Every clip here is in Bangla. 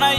নাই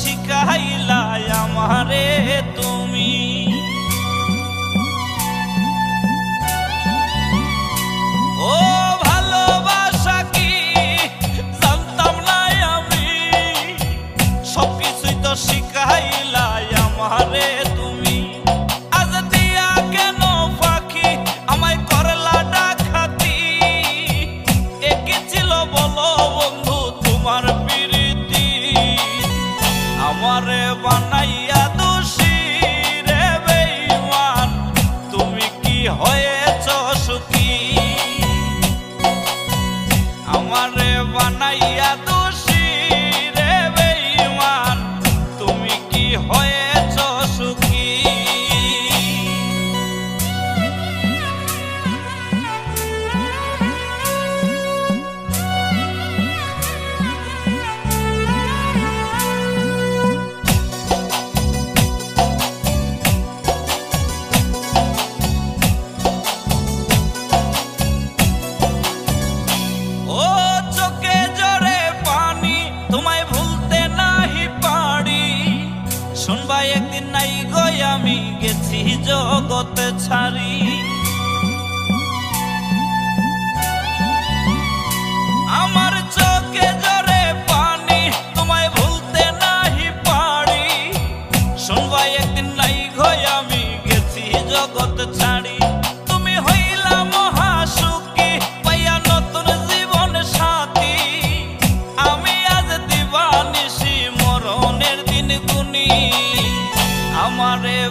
শিকার। আমারে বানাইয়া দোষী রে বেইমান তুমি কি হয়েছ সুখী? আমারে বানাইয়া শুনবাই একদিন নাই গো আমি গেছি জগতে ছাড়ি। আমার চোখে জরে পানি, তোমায় ভুলতে নাহি পারি। শুনবা একদিন নাই গো আমি গেছি জগত ছাড়ি।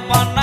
পানা